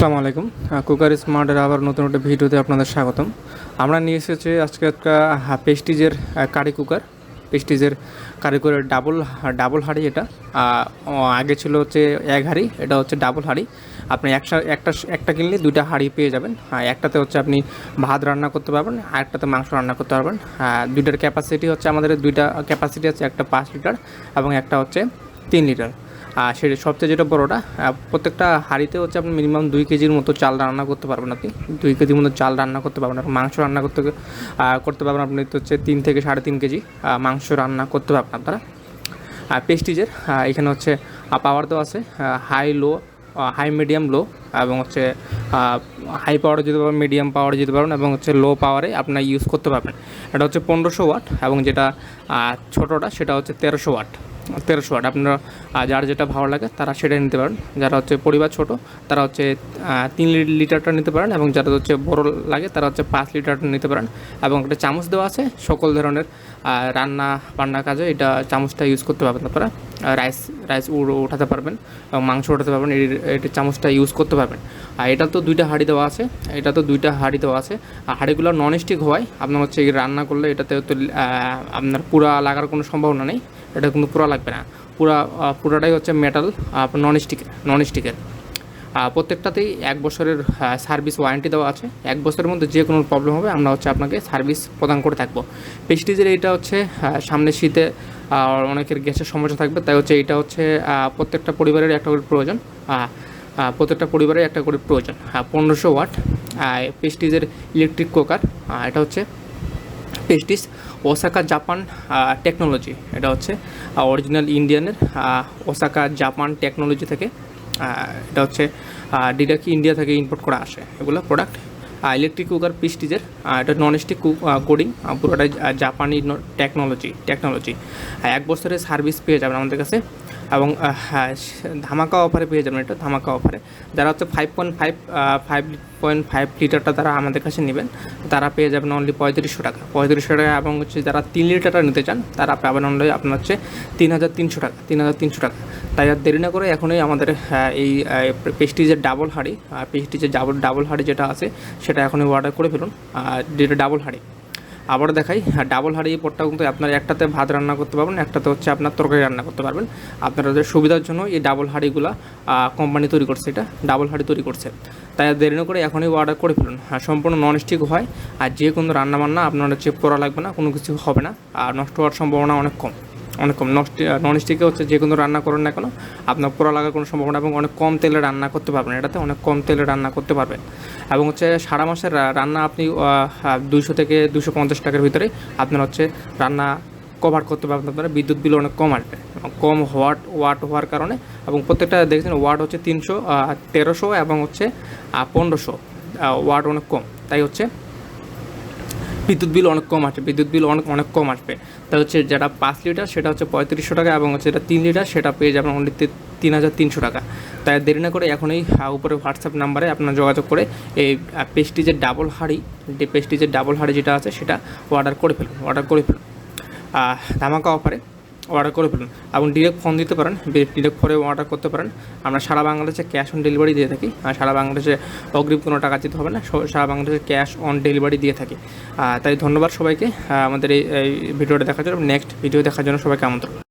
আসসালামু আলাইকুম। কুকার স্মার্টের আবার নতুন একটা ভিডিওতে আপনাদের স্বাগতম। আমরা নিয়ে এসেছি আজকে একটা পেস্টিজের কারি কুকার পেস্টিজের কারি কুকারের ডাবল ডাবল হাঁড়ি এটা। আগে ছিল হচ্ছে এক হাঁড়ি, এটা হচ্ছে ডাবল হাঁড়ি। আপনি একসা, একটা একটা কিনলে দুইটা হাঁড়ি পেয়ে যাবেন। আর একটাতে হচ্ছে আপনি ভাত রান্না করতে পারবেন, আর একটাতে মাংস রান্না করতে পারবেন। আর দুইটার ক্যাপাসিটি হচ্ছে আমাদের দুইটা ক্যাপাসিটি আছে, একটা পাঁচ লিটার এবং একটা হচ্ছে তিন লিটার। আর সেটা সবচেয়ে যেটা বড়োটা প্রত্যেকটা হাঁড়িতে হচ্ছে আপনি মিনিমাম দুই কেজির মতো চাল রান্না করতে পারবেন আপনি। দুই কেজির মতো চাল রান্না করতে পারবেন আর মাংস রান্না করতে করতে পারবেন আপনি তো হচ্ছে তিন থেকে সাড়ে তিন কেজি মাংস রান্না করতে পারবেন আপনারা। আর পেস্টিজের এখানে হচ্ছে পাওয়ার তো আছে high low high medium low এবং হচ্ছে হাই পাওয়ারে যেতে পারবেন মিডিয়াম পাওয়ারে যেতে পারবেন এবং হচ্ছে লো পাওয়ারে আপনার ইউজ করতে পারবেন। এটা হচ্ছে পনেরোশো ওয়াট এবং যেটা ছোটোটা সেটা হচ্ছে তেরোশো ওয়াট তেরোশো ওয়াট আপনারা যার যেটা ভালো লাগে তারা সেটা নিতে পারেন। যারা হচ্ছে পরিবার ছোট, তারা হচ্ছে তিন লিটারটা নিতে পারেন এবং যারা হচ্ছে বড় লাগে তারা হচ্ছে পাঁচ লিটারটা নিতে পারেন। এবং একটা চামচ দেওয়া আছে, সকল ধরনের রান্না বান্না কাজে এটা চামচটা ইউজ করতে পারবেন আপনারা। রাইস রাইস উঠাতে পারবেন এবং মাংস উঠাতে পারবেন এটা চামচটা ইউজ করতে পারবেন। আর এটা তো দুইটা হাঁড়ি দেওয়া আছে, এটা তো দুইটা হাঁড়ি দেওয়া আছে। আর হাঁড়িগুলো নন স্টিক হওয়ায় আপনার হচ্ছে রান্না করলে এটাতে তো আপনার পুরা লাগার কোনো সম্ভাবনা নেই। এটা কিন্তু পুরা লাগবে না। পুরা পুরাটাই হচ্ছে মেটাল নন স্টিকের নন স্টিকের প্রত্যেকটাতেই এক বছরের সার্ভিস ওয়ারেন্টি দেওয়া আছে। এক বছরের মধ্যে যে কোনো প্রবলেম হবে, আমরা হচ্ছে আপনাকে সার্ভিস প্রদান করে থাকব। পেস্টিজের এটা হচ্ছে সামনে শীতে অনেকের গ্যাসের সমস্যা থাকবে, তাই হচ্ছে এটা হচ্ছে প্রত্যেকটা পরিবারের একটা করে প্রয়োজন। প্রত্যেকটা পরিবারের একটা করে প্রয়োজন। পনেরোশো ওয়াট পেস্টিজের ইলেকট্রিক কুকার এটা হচ্ছে পেস্টিস ওসাকা জাপান টেকনোলজি এটা হচ্ছে অরিজিনাল ইন্ডিয়ানের ওসাকা জাপান টেকনোলজি থেকে এটা হচ্ছে ডিরেক্ট ইন্ডিয়া থেকে ইম্পোর্ট করা আসে এগুলো প্রোডাক্ট ইলেকট্রিক কুকার পিস্টিজের এটা নন স্টিক কোডিং পুরোটাই আহ, জাপানি টেকনোলজি টেকনোলজি এক বছরের সার্ভিস পেয়ে যাবেন আমাদের কাছে। এবং হ্যাঁ, ধামাকা অফারে পেয়ে যাবেন এটা ধামাকা অফারে যারা হচ্ছে five point five five point five লিটারটা তারা আমাদের কাছে নেবেন তারা পেয়ে যাবেন অনলি পঁয়ত্রিশশো টাকা। পঁয়ত্রিশশো টাকা এবং হচ্ছে যারা তিন লিটারটা নিতে চান তারা পাবেন অনলি আপনার হচ্ছে তিন হাজার তিনশো টাকা তিন হাজার তিনশো টাকা। তাই আর দেরি না করে এখনই আমাদের আহ, এই পেস্টিজের ডাবল হাঁড়ি পেস্টিজের ডাবল ডাবল হাঁড়ি যেটা আছে সেটা এখনই অর্ডার করে ফেলুন আর যেটা ডাবল হাঁড়ি। আবার দেখাই ডাবল হাঁড়ি পটটা কিন্তু আপনারা একটাতে ভাত রান্না করতে পারবেন, একটাতে হচ্ছে আপনার তরকারি রান্না করতে পারবেন। আপনাদের সুবিধার জন্য এই ডাবল হাড়িগুলা কোম্পানি তৈরি করছে এটা ডাবল হাড়ি তৈরি করছে। তাই দেরি না করে এখনই অর্ডার করে ফেলুন। হ্যাঁ সম্পূর্ণ নন স্টিক হয়, আর যে কোনো রান্না বান্না আপনার চেক করা লাগবে না, কোনো কিছু হবে না, আর নষ্ট হওয়ার সম্ভাবনা অনেক কম। অনেক কম। নন স্টিকে হচ্ছে যে কোনো রান্না করেন না কেন, আপনার পোড়া লাগার কোনো সম্ভাবনা এবং অনেক কম তেলে রান্না করতে পারবেন। এটাতে অনেক কম তেলে রান্না করতে পারবেন। এবং হচ্ছে সারা মাসের রান্না আপনি দুইশো থেকে দুশো পঞ্চাশ টাকার ভিতরে আপনার হচ্ছে রান্না কভার করতে পারবেন আপনারা। বিদ্যুৎ বিল অনেক কম আসবে। কম ওয়াট ওয়াট হওয়ার কারণে এবং প্রত্যেকটা দেখছেন ওয়াট হচ্ছে তিনশো তেরোশো এবং হচ্ছে পনেরোশো ওয়াট অনেক কম। তাই হচ্ছে বিদ্যুৎ বিল অনেক কম আসবে, বিদ্যুৎ বিল অনেক অনেক কম আসবে। তা হচ্ছে যেটা পাঁচ লিটার, সেটা হচ্ছে পঁয়ত্রিশশো টাকা এবং হচ্ছে যেটা তিন লিটার, সেটা পেয়ে যাবেন অনলি তিন হাজার তিনশো টাকা। তাই দেরি না করে এখনই উপরে হোয়াটসঅ্যাপ নাম্বারে আপনার যোগাযোগ করে এই পেস্টিজের ডাবল হাঁড়ি, যে পেস্টিজের ডাবল হাঁড়ি যেটা আছে সেটা অর্ডার করে ফেলুন অর্ডার করে ফেলুন। ধামাকা অফারে অর্ডার করে ফেলুন এবং ডিরেক্ট ফোন দিতে পারেন ডিরেক্ট ফোনে অর্ডার করতে পারেন। আমরা সারা বাংলাদেশে ক্যাশ অন ডেলিভারি দিয়ে থাকি, আর সারা বাংলাদেশে অগ্রিম কোনো টাকা দিতে হবে না সারা বাংলাদেশে ক্যাশ অন ডেলিভারি দিয়ে থাকি। তাই ধন্যবাদ সবাইকে আমাদের এই ভিডিওটা দেখার জন্য। নেক্সট ভিডিও দেখার জন্য সবাইকে আমন্ত্রণ।